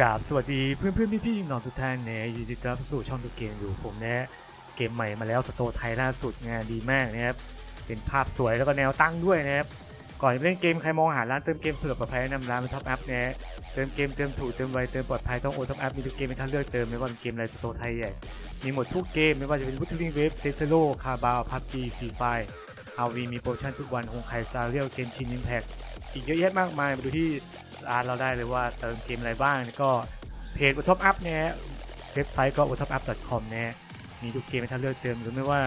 กราบสวัสดีเพื่อนเพื่อนพี่พี่น้องทุกท่านนะยินดีต้อนรับสู่ช่องตัวเกมอยู่ผมนะเกมใหม่มาแล้วสโตไทยล่าสุดงานดีมากนะครับเป็นภาพสวยแล้วก็แนวตั้งด้วยนะครับก่อนจะเล่นเกมใครมองหาร้านเติมเกมสะดวกปลอดภัยแนะนำร้านท็อปแอัพนะฮะเติมเกมเติมถูกเติมไวเติมปลอดภัยต้องโอท็อปแอัพมีทุกเกมให้ท่านเลือกเติมไม่ว่าเป็นเกมอะไรสโตไทยใหญ่มีหมดทุกเกมไม่ว่าจะเป็นวุฒิลิงเวฟเซซโลคาบาวพับจีฟรีไฟอาวีมีโปรโมชั่นทุกวันคงไคสตาร์เรียลเกมชินอิมแพคอีกเยอะแยะมากมายมาดูที่ อาร้านเราได้เลยว่าเติมเกมอะไรบ้างก็เพจ u t o p Up เนี่ยเว็บไซต์ก็ u t o p u p c o m เนี่ยมีทุกเกมให้ท่านเลือกเติมหรือไม่ว่า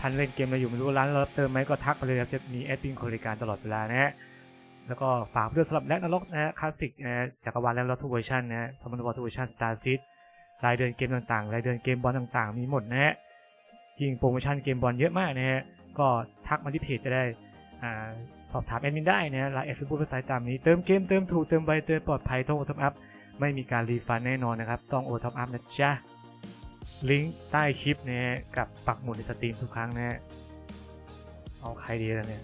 ท่านเล่นเกมอะไรอยู่ไม่รู้ร้านเรารับเติมไหมก็ทักมาเลยครับจะมีแอดมินคนบริการตลอดเวลานะฮะแล้วก็ฝากเรื่องสำหรับแลกนรกนะฮะคลาสสิกนะฮะจักรวาลแล้วทุกเวอร์ชันนะฮะสมมติว่าทุกเวอร์ชันสตาร์ซิตรายเดือนเกมต่างๆ รายเดือนเกมบอลต่างๆ มีหมดนะฮะยิงโปรโมชั่นเกมบอลเยอะมากนะฮะก็ทักมาที่เพจจะได้ สอบถามแอดมินได้นะฮะไลน์เอฟซีบูเว็บไซต์ตามนี้ เติมเกม เติมถูก เติมไวเติมปลอดภัยต้อง u t o p Up ไม่มีการรีฟันแน่นอนนะครับ ต้องโอท็อปอัพนะจ๊ะ ลิงก์ใต้คลิปนะฮะกับปักหมุดในสตรีมทุกครั้งนะฮะเอาใครดีแล้วเนี่ย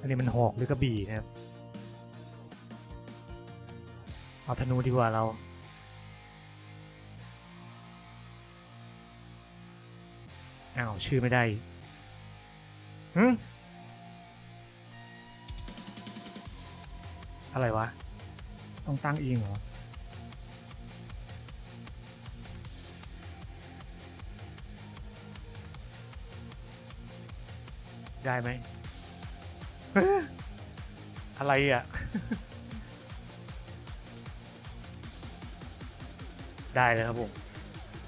อันนี้มันหอกหรือกระบี่นะครับ เอาธนูดีกว่าเราอ้าวชื่อไม่ได้ หึอะไรวะ ต้องตั้งเองเหรอ ได้ไหม อะไรอะ ได้เลยครับผม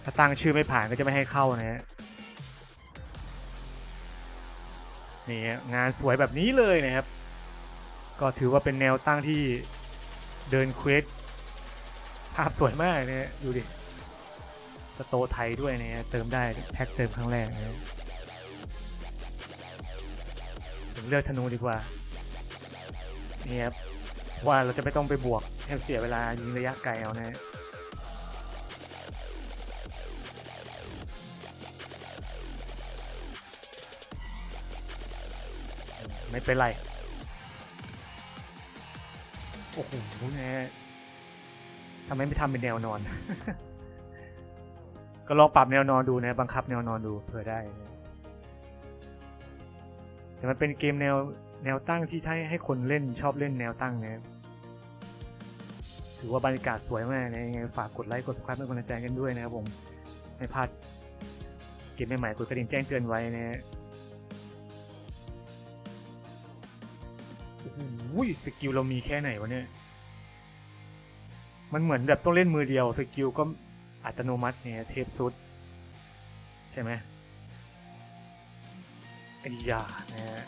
ถ้าตั้งชื่อไม่ผ่านก็จะไม่ให้เข้านะฮะ นี่งานสวยแบบนี้เลยนะครับ ก็ถือว่าเป็นแนวตั้งที่เดินเควสภาพสวยมากเนะฮะดูดิ สโตไทยด้วยเนะฮะเติมได้แพ็คเติมครั้งแรกนะฮะผมเลือกธนูดีกว่านี่ครับว่าเราจะไม่ต้องไปบวกให้เสียเวลายิงระยะไกลเอานะ ไม่เป็นไร โอ้โหนะทำไมไม่ทำเป็นแนวนอน ก็ลองปรับแนวนอนดูนะ บังคับแนวนอนดูเผื่อได้ แต่มันเป็นเกมแนวแนวตั้งที่ให้ให้คนเล่นชอบเล่นแนวตั้งนะถือว่าบรรยากาศสวยมากนะยังไงฝากกดไลค์กด subscribe เป็นกำลังใจกันด้วยนะครับผมไม่พลาดเกมใหม่ๆกดกระดิ่งแจ้งเตือนไว้นะ อ้โหสกิลเรามีแค่ไหนวะเนี่ย มันเหมือนแบบต้องเล่นมือเดียวสกิลก็อัตโนมัติเนี่ยเทปสุด ใช่ไหมไอ้ยานะฮะ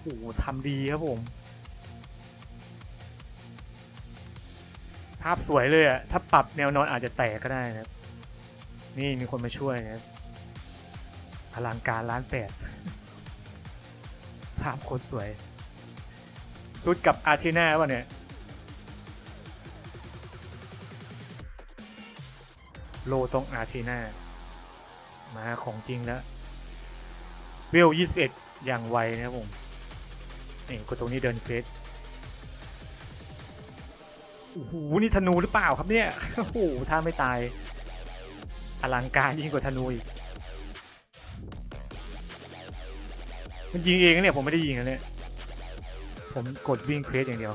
โอ้โหทำดีครับผม ภาพสวยเลยอะถ้าปรับแนวนอนอาจจะแตกก็ได้นะ นี่มีคนมาช่วยนะครับอลังการล้านแปดภาพโคตรสวย สุดกับอาร์เทน่าวะเนี่ย โลตรงอาร์เทน่ามาของจริงแล้วเวล21 อย่างไวนะครับผมนี่กดตรงนี้เดินเควสโอ้โห นี่ธนูหรือเปล่าครับเนี่ย โอ้โห ถ้าไม่ตาย อลังการยิ่งกว่าธนูอีก มันยิงเองนะเนี่ย ผมไม่ได้ยิงนะเนี่ย ผมกดวิ่งเควสอย่างเดียว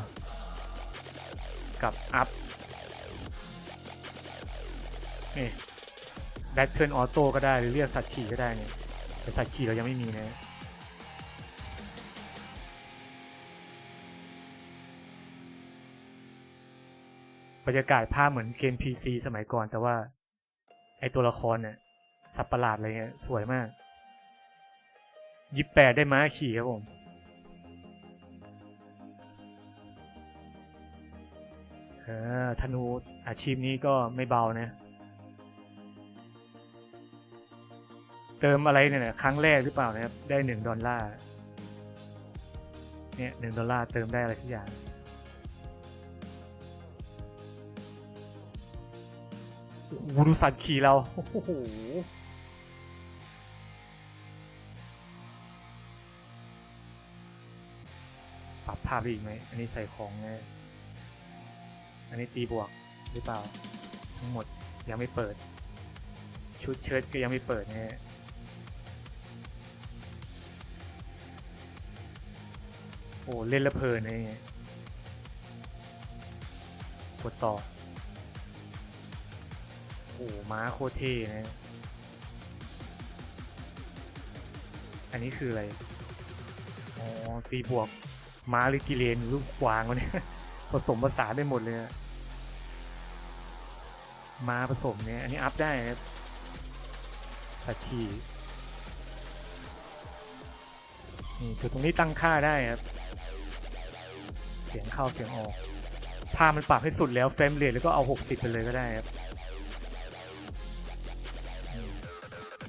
กับอัพ นี่แบทเทิลออโต้ก็ได้ หรือเรียกสัตว์ขี่ก็ได้เนี่ยแต่สัตว์ขี่เรายังไม่มีนะบรรยากาศภาพเหมือนเกม PC สมัยก่อน แต่ว่า ไอตัวละครเนี่ยสับประหลาดอะไรเงี้ยสวยมากยิบแปดได้ม้าขี่ครับผม ธนูอาชีพนี้ก็ไม่เบานะเติมอะไรเนี่ยครั้งแรกหรือเปล่านะครับ ได้หนึ่งดอลลาร์เนี่ยหนึ่งดอลลาร์เติมได้อะไรสักอย่างโอ้โหดูสัตว์ขี่เรา โอ้โหปรับภาพอีกไหม อันนี้ใส่ของนะอั นนี้ตีบวกหรือเปล่า ทั้งหมดยังไม่เปิด ชุดเชิ้ตก็ยังไม่เปิดนะฮะโอ้เล่นละเพลินนะเนี่ยกดต่อ โอ้ม้าโคตรเท่นะ อันนี้คืออะไร อ๋อ ตีบวก ม้าหรือกิเลนหรือลูกกวางวะเนี่ย ผสมผสานได้หมดเลยอะ มาผสมเนี่ย อันนี้อัพได้ครับสักทีนี่จุดตรงนี้ตั้งค่าได้ครับ เสียงเข้าเสียงออก ภาพมันปรับให้สุดแล้วเฟรมเรทแล้วก็เอา 60 ไปเลยก็ได้ครับ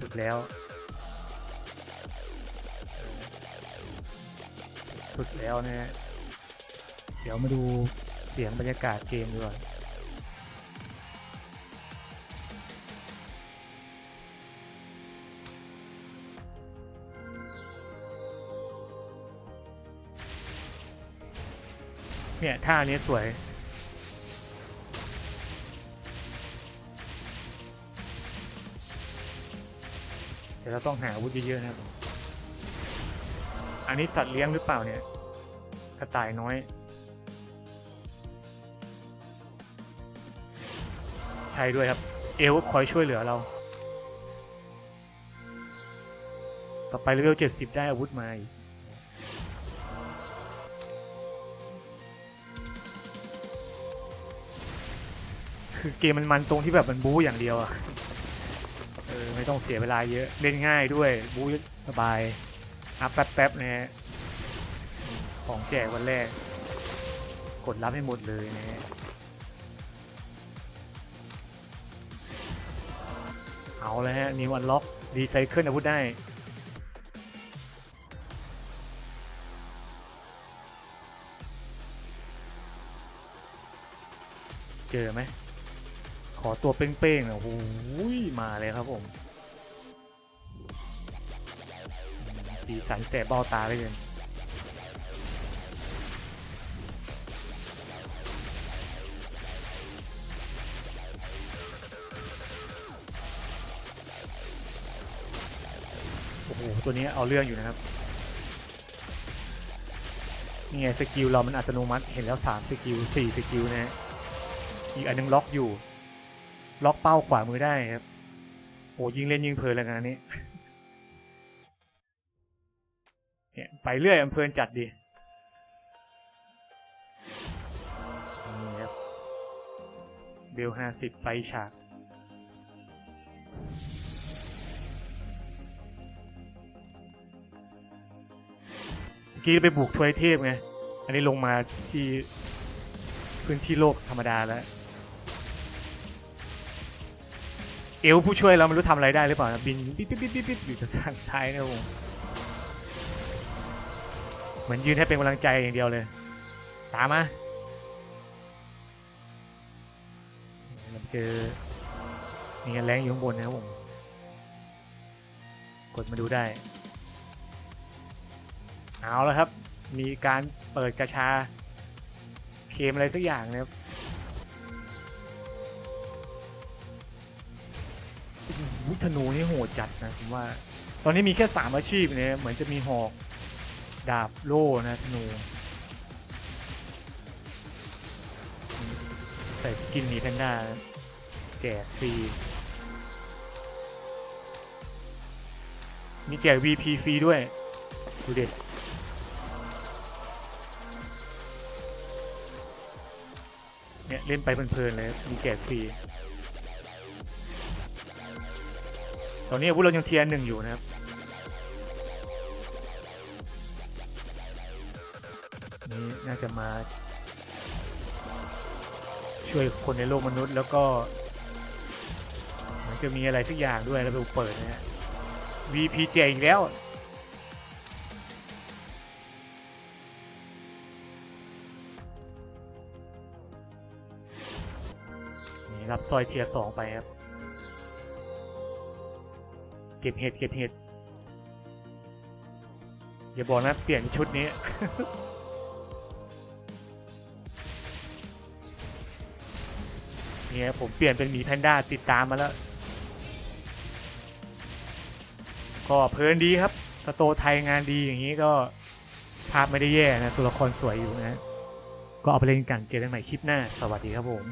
สุดแล้ว สุดแล้วนะฮะเดี๋ยวมาดูเสียงบรรยากาศเกมดีกว่า เนี่ยท่านี้สวย เดี๋ยวเราต้องหาอาวุธเยอะๆนะครับ อันนี้สัตว์เลี้ยงหรือเปล่าเนี่ย กระต่ายน้อย ใช่ด้วยครับ เอลคอยช่วยเหลือเรา ต่อไปเลเวล70 ได้อาวุธมาอีก คือเกมมันมันตรงที่แบบมันบู๊อย่างเดียวอะเออไม่ต้องเสียเวลาเยอะเล่นง่ายด้วยบู๊สบายอัพแป๊บๆนะฮะของแจกวันแรก กดรับให้หมดเลยนะฮะเอาเลยฮะนิวอันล็อกรีไซเคิลอาวุธได้เจอไหม ขอตัวเป้งๆหน่ยโอ้โหมาเลยครับผม สีสันแสบเบ้าตาเลยเกินโอ้โห ตัวนี้เอาเรื่องอยู่นะครับ นี่ไงสกิลเรามันอัตโนมัติ เห็นแล้ว 3 สกิล 4 สกิลนะฮะ อีกอันนึงล็อกอยู่ ล็อกเป้าขวามือได้ครับ โอ้ยิงเล่นยิงเพลินเลยงานนี้ เนี่ยไปเรื่อยอำเพลินจัดดีนี่ครับเบลห้าสิบไปฉากเมื่อกี้ไปบุกทวยเทพไง อันนี้ลงมาที่พื้นที่โลกธรรมดาแล้ว เอลผู้ช่วยเราไม่รู้ทำอะไรได้หรือเปล่านะบินปิ๊บปิ๊บปิ๊บปิ๊บปิ๊บอยู่ทางซ้ายนะครับผมเหมือนยืนให้เป็นกำลังใจอย่างเดียวเลย ตามมาเราเจอนี่ไงแรงอยู่ข้างบนนะครับผม กดมาดูได้ เอาแล้วครับ มีการเปิดกระชา เคมอะไรสักอย่างนะครับ วุธนูนี่โหดจัดนะผมว่า ตอนนี้มีแค่3อาชีพเนี่ยเหมือนจะมีหอกดาบโล่นะธนูใส่สกินหมีแพนด้าแจกฟรีมีแจก VP ฟรีด้วย ดูเด็ดเนี่ย เล่นไปเพลินๆเลย มีแจกฟรี ตอนนี้อาวุธเรายังเทียร์หนึ่งอยู่นะครับนี่น่าจะมา ช่วยคนในโลกมนุษย์แล้วก็เหมือนจะมีอะไรสักอย่างด้วยแล้วไปเปิดนะฮะ VP แจกอีกแล้วนี่รับซอยเทียร์สองไปครับ เก็บเห็ดเก็บเห็ดอย่าบอกนะเปลี่ยนชุดนี้ เนี่ยผมเปลี่ยนเป็นหมีแพนด้าติดตามมาแล้ว ก็เพลินดีครับ สโตไทยงานดีอย่างนี้ก็ภาพไม่ได้แย่นะ ตัวละครสวยอยู่นะ ก็เอาไปเล่นกันเจอกันใหม่คลิปหน้า สวัสดีครับผม